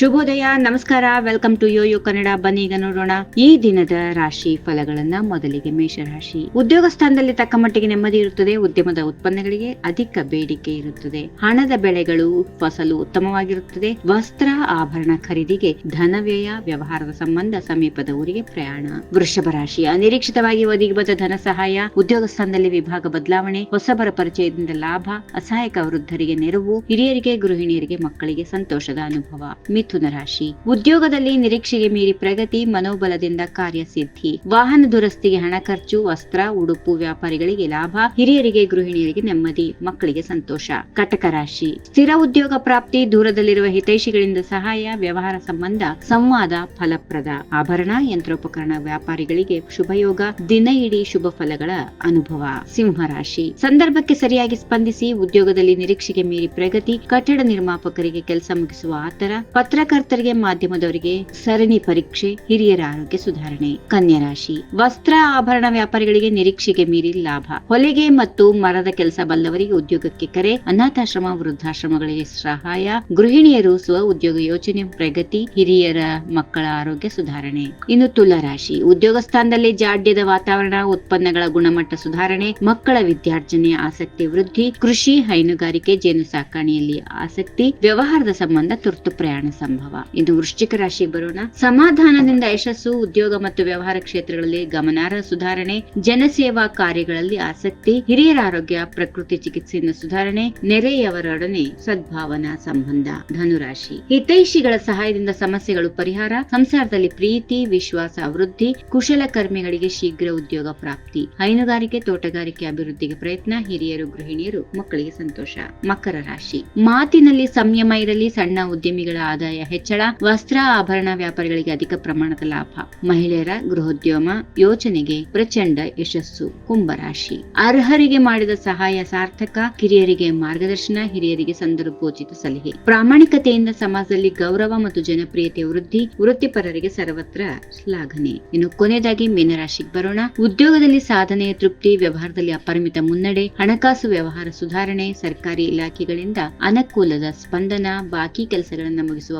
ಶುಭೋದಯ, ನಮಸ್ಕಾರ, welcome to Yoyo Kannada, ಬನ್ನಿ ಈಗ ನೋಡೋಣ ಈ ದಿನದ ರಾಶಿ ಫಲಗಳನ್ನ ಮೊದಲಿಗೆ ಮೇಷರಾಶಿ. ಉದ್ಯೋಗ ಸ್ಥಾನದಲ್ಲಿ ತಕ್ಕ ಮಟ್ಟಿಗೆ ನೆಮ್ಮದಿ ಇರುತ್ತದೆ, ಉದ್ಯಮದ ಉತ್ಪನ್ನಗಳಿಗೆ ಅಧಿಕ ಬೇಡಿಕೆ ಇರುತ್ತದೆ. ಹಣದ ಬೆಳೆಗಳು ಫಸಲು ಉತ್ತಮವಾಗಿರುತ್ತದೆ. ವಸ್ತ್ರ ಆಭರಣ ಖರೀದಿಗೆ ಧನ ವ್ಯಯ ವ್ಯವಹಾರದ ಸಂಬಂಧ ಸಮೀಪದ ಊರಿಗೆ ಪ್ರಯಾಣ. ವೃಷಭ ರಾಶಿ ಅನಿರೀಕ್ಷಿತವಾಗಿ ಒದಗಿ ಬಂದ ಧನ ಸಹಾಯ, ಉದ್ಯೋಗ ಸ್ಥಾನದಲ್ಲಿ ವಿಭಾಗ ಬದಲಾವಣೆ, ಹೊಸಬರ ಪರಿಚಯದಿಂದ ಲಾಭ, ಅಸಹಾಯಕ ವೃದ್ಧರಿಗೆ ನೆರವು, ಹಿರಿಯರಿಗೆ, ಗೃಹಿಣಿಯರಿಗೆ, ಮಕ್ಕಳಿಗೆ ಸಂತೋಷದ ಅನುಭವ. ಮಿಥುನ ರಾಶಿ. ಉದ್ಯೋಗದಲ್ಲಿ ನಿರೀಕ್ಷೆಗೆ ಮೀರಿ ಪ್ರಗತಿ, ಮನೋಬಲದಿಂದ ಕಾರ್ಯಸಿದ್ಧಿ. ವಾಹನ ದುರಸ್ತಿಗೆ ಹಣ ಖರ್ಚು, ವಸ್ತ್ರ, ಉಡುಪು, ವ್ಯಾಪಾರಿಗಳಿಗೆ ಲಾಭ, ಹಿರಿಯರಿಗೆ, ಗೃಹಿಣಿಯರಿಗೆ ನೆಮ್ಮದಿ, ಮಕ್ಕಳಿಗೆ ಸಂತೋಷ. ಕಟಕ ರಾಶಿ. ಸ್ಥಿರ ಉದ್ಯೋಗ ಪ್ರಾಪ್ತಿ, ದೂರದಲ್ಲಿರುವ ಹಿತೈಷಿಗಳಿಂದ ಸಹಾಯ, ವ್ಯವಹಾರ ಸಂಬಂಧ ಸಂವಾದ ಫಲಪ್ರದ. ಆಭರಣ, ಯಂತ್ರೋಪಕರಣ, ವ್ಯಾಪಾರಿಗಳಿಗೆ ಶುಭಯೋಗ, ದಿನ ಇಡೀ ಶುಭ ಫಲಗಳ ಅನುಭವ. ಸಿಂಹ ರಾಶಿ. ಸಂದರ್ಭಕ್ಕೆ ಸರಿಯಾಗಿ ಸ್ಪಂದಿಸಿ, ಉದ್ಯೋಗದಲ್ಲಿ ನಿರೀಕ್ಷೆಗೆ ಮೀರಿ ಪ್ರಗತಿ, ಕಟ್ಟಡ ನಿರ್ಮಾಪಕರಿಗೆ ಕೆಲಸ ಮುಗಿಸುವ ಆತರ ಪತ್ರಕರ್ತರಿಗೆ ಮಾಧ್ಯಮದವರಿಗೆ ಸರಣಿ ಪರೀಕ್ಷೆ, ಹಿರಿಯರ ಆರೋಗ್ಯ ಸುಧಾರಣೆ, ಕನ್ಯಾ ರಾಶಿ. ವಸ್ತ್ರ ಆಭರಣ ವ್ಯಾಪಾರಿಗಳಿಗೆ ನಿರೀಕ್ಷೆಗೆ ಮೀರಿ ಲಾಭ. ಹೊಲಿಗೆ ಮತ್ತು ಮರದ ಕೆಲಸ ಬಲ್ಲವರಿಗೆ ಉದ್ಯೋಗಕ್ಕೆ ಕರೆ, ಅನಾಥಾಶ್ರಮ, ವೃದ್ಧಾಶ್ರಮಗಳಿಗೆ ಸಹಾಯ. ಗೃಹಿಣಿಯರು ಸ್ವ ಉದ್ಯೋಗ ಯೋಜನೆ, ಪ್ರಗತಿ, ಹಿರಿಯರ ಮಕ್ಕಳ ಆರೋಗ್ಯ ಸುಧಾರಣೆ. ಇನ್ನು ತುಲಾ ರಾಶಿ. ಉದ್ಯೋಗ ಸ್ಥಾನದಲ್ಲಿ ಜಾಡ್ಯದ ವಾತಾವರಣ, ಉತ್ಪನ್ನಗಳ ಗುಣಮಟ್ಟ ಸುಧಾರಣೆ, ಮಕ್ಕಳ ವಿದ್ಯಾರ್ಜನೆ ಆಸಕ್ತಿ ವೃದ್ಧಿ, ಕೃಷಿ, ಹೈನುಗಾರಿಕೆ, ಜೇನು ಸಾಕಾಣಿಯಲ್ಲಿ ಆಸಕ್ತಿ, ವ್ಯವಹಾರದ ಸಂಬಂಧ ತುರ್ತು ಪ್ರಯಾಣ ಸಂಭವ. ಇನ್ನು ವೃಶ್ಚಿಕ ರಾಶಿ ಬರೋಣ. ಸಮಾಧಾನದಿಂದ ಯಶಸ್ಸು, ಉದ್ಯೋಗ ಮತ್ತು ವ್ಯವಹಾರ ಕ್ಷೇತ್ರಗಳಲ್ಲಿ ಗಮನಾರ್ಹ ಸುಧಾರಣೆ, ಜನಸೇವಾ ಕಾರ್ಯಗಳಲ್ಲಿ ಆಸಕ್ತಿ, ಹಿರಿಯರ ಆರೋಗ್ಯ, ಪ್ರಕೃತಿ ಚಿಕಿತ್ಸೆಯಿಂದ ಸುಧಾರಣೆ, ನೆರೆಯವರೊಡನೆ ಸದ್ಭಾವನಾ ಸಂಬಂಧ. ಧನುರಾಶಿ. ಹಿತೈಷಿಗಳ ಸಹಾಯದಿಂದ ಸಮಸ್ಯೆಗಳು ಪರಿಹಾರ, ಸಂಸಾರದಲ್ಲಿ ಪ್ರೀತಿ, ವಿಶ್ವಾಸ, ವೃದ್ಧಿ ಕುಶಲಕರ್ಮಿಗಳಿಗೆ ಶೀಘ್ರ ಉದ್ಯೋಗ ಪ್ರಾಪ್ತಿ. ಹೈನುಗಾರಿಕೆ, ತೋಟಗಾರಿಕೆ ಅಭಿವೃದ್ಧಿಗೆ ಪ್ರಯತ್ನ, ಹಿರಿಯರು, ಗೃಹಿಣಿಯರು, ಮಕ್ಕಳಿಗೆ ಸಂತೋಷ. ಮಕರ ರಾಶಿ. ಮಾತಿನಲ್ಲಿ ಸಂಯಮ ಇರಲಿ, ಸಣ್ಣ ಉದ್ಯಮಿಗಳ ಆದಾಯ ಹೆಚ್ಚಳ, ವಸ್ತ್ರ ಆಭರಣ ವ್ಯಾಪಾರಿಗಳಿಗೆ ಅಧಿಕ ಪ್ರಮಾಣದ ಲಾಭ. ಮಹಿಳೆಯರ ಗೃಹೋದ್ಯಮ ಯೋಜನೆಗೆ ಪ್ರಚಂಡ ಯಶಸ್ಸು. ಕುಂಭರಾಶಿ. ಅರ್ಹರಿಗೆ ಮಾಡಿದ ಸಹಾಯ ಸಾರ್ಥಕ. ಕಿರಿಯರಿಗೆ ಮಾರ್ಗದರ್ಶನ, ಹಿರಿಯರಿಗೆ ಸಂದರ್ಭೋಚಿತ ಸಲಹೆ. ಪ್ರಾಮಾಣಿಕತೆಯಿಂದ ಸಮಾಜದಲ್ಲಿ ಗೌರವ ಮತ್ತು ಜನಪ್ರಿಯತೆ ವೃದ್ಧಿ, ವೃತ್ತಿಪರರಿಗೆ ಸರ್ವತ್ರ ಶ್ಲಾಘನೆ. ಇನ್ನು ಕೊನೆಯದಾಗಿ ಮೀನರಾಶಿಗೆ ಬರೋಣ. ಉದ್ಯೋಗದಲ್ಲಿ ಸಾಧನೆಯ ತೃಪ್ತಿ, ವ್ಯವಹಾರದಲ್ಲಿ ಅಪರಿಮಿತ ಮುನ್ನಡೆ, ಹಣಕಾಸು ವ್ಯವಹಾರ ಸುಧಾರಣೆ, ಸರ್ಕಾರಿ ಇಲಾಖೆಗಳಿಂದ ಅನುಕೂಲದ ಸ್ಪಂದನ, ಬಾಕಿ ಕೆಲಸಗಳನ್ನು ಮುಗಿಸುವ